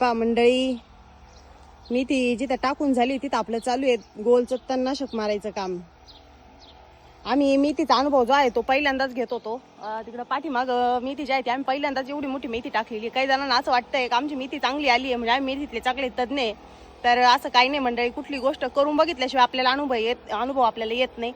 पा मंडळी. मी ती जिथं टाकून झाली तिथं आपलं चालू आहे. गोलचं तणनाशक मारायचं काम. आम्ही मेथीचा अनुभव जो आहे तो पहिल्यांदाच घेत होतो. तिकडं पाठीमाग मेथी जी आहे ती आम्ही पहिल्यांदाच एवढी मोठी मेथी टाकलेली काही जणांना असं वाटतंय का आमची मेथी चांगली आली आहे म्हणजे आम्ही मेथीतले चांगले तज्ञ तर असं काही नाही मंडळी कुठली गोष्ट करून बघितल्याशिवाय आपल्याला अनुभव येत अनुभव आपल्याला येत नाही.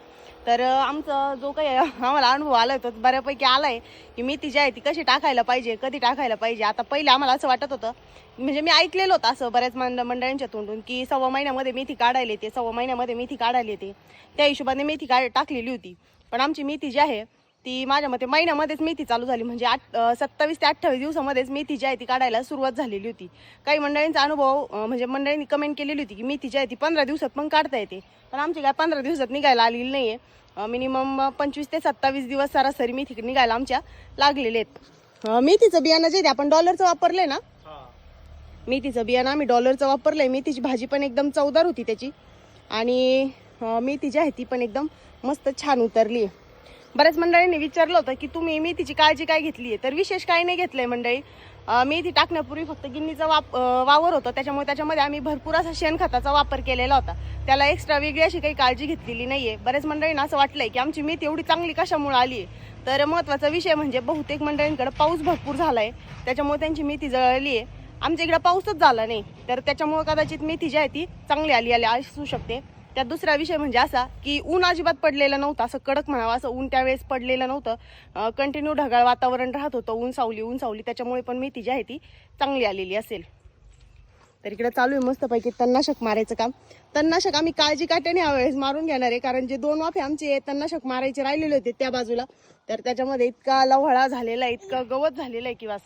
तर आमचा जो काही आम्हाला अनुभव आला होता बऱ्यापैकी आला आहे की मेथी जी आहे ती कशी टाकायला पाहिजे कधी टाकायला पाहिजे? आता पहिले आम्हाला असं वाटत होतं म्हणजे मी ऐकलेलं होतं असं बऱ्याच मंड मंडळींच्या तोंडून की सव्वा महिन्यामध्ये मेथी काढायला येते सव्वा महिन्यामध्ये मेथी काढायला येते. त्या हिशोबाने मेथी काढ टाकलेली होती. पण आमची मेथी जी आहे ती माझ्या मते महिन्यामध्येच मेथी चालू झाली. म्हणजे आठ सत्तावीस ते अठ्ठावीस दिवसामध्येच मेथी जी आहे ती काढायला सुरुवात झालेली होती. काही मंडळींचा अनुभव म्हणजे मंडळींनी कमेंट केलेली होती की मेथी जी आहे ती पंधरा दिवसात पण काढता येते. पण आमची काय पंधरा दिवसात निघायला आलेली नाही आहे मिनिमम पंचवीस ते सत्तावीस दिवस सरासरी मेथी निघायला आमच्या लागलेले आहेत. मेथीचं बियाणं जे ते आपण डॉलरचं वापरले ना? मेथीचं बियाणं आम्ही डॉलरचं वापरलं आहे मेथीची भाजी पण एकदम चवदार होती त्याची. आणि मेथी जी आहे ती पण एकदम मस्त छान उतरली आहे बऱ्याच मंडळींनी विचारलं होतं की तुम्ही मेथीची काळजी काय घेतली आहे? तर विशेष काही नाही घेतलंय मंडळी. मेथी टाकण्यापूर्वी फक्त गिन्नीचा वाप वावर होता. त्याच्यामुळे त्याच्यामध्ये आम्ही भरपूर असा शेणखताचा वापर केलेला होता. त्याला एक्स्ट्रा वेगळी अशी काही काळजी घेतलेली नाही आहे बऱ्याच मंडळींना असं वाटलंय की आमची मेथी एवढी चांगली कशामुळे आली आहे? तर महत्त्वाचा विषय म्हणजे बहुतेक मंडळींकडे पाऊस भरपूर झालाय. त्याच्यामुळे त्यांची मेथी जळली आहे. आमच्या इकडे पाऊसच झाला नाही. तर त्याच्यामुळे कदाचित मेथी जी आहे ती चांगली आली आली असू शकते. त्यात दुसरा विषय म्हणजे असा की ऊन अजिबात पडलेलं नव्हतं असं कडक म्हणावं असं ऊन त्यावेळेस पडलेलं नव्हतं. कंटिन्यू ढगाळ वातावरण राहत होतं ऊन सावली ऊन सावली त्याच्यामुळे पण मेथी जी आहे ती चांगली आलेली असेल. तर इकडे चालू आहे मस्तपैकी तणनाशक मारायचं काम. तणनाशक आम्ही काळजी काट्याने यावेळेस मारून घेणार आहे कारण जे दोन वाफे आमचे तणनाशक मारायचे राहिलेले होते त्या बाजूला. तर त्याच्यामध्ये इतका लवळा झालेला आहे इतकं गवत झालेलं आहे की वास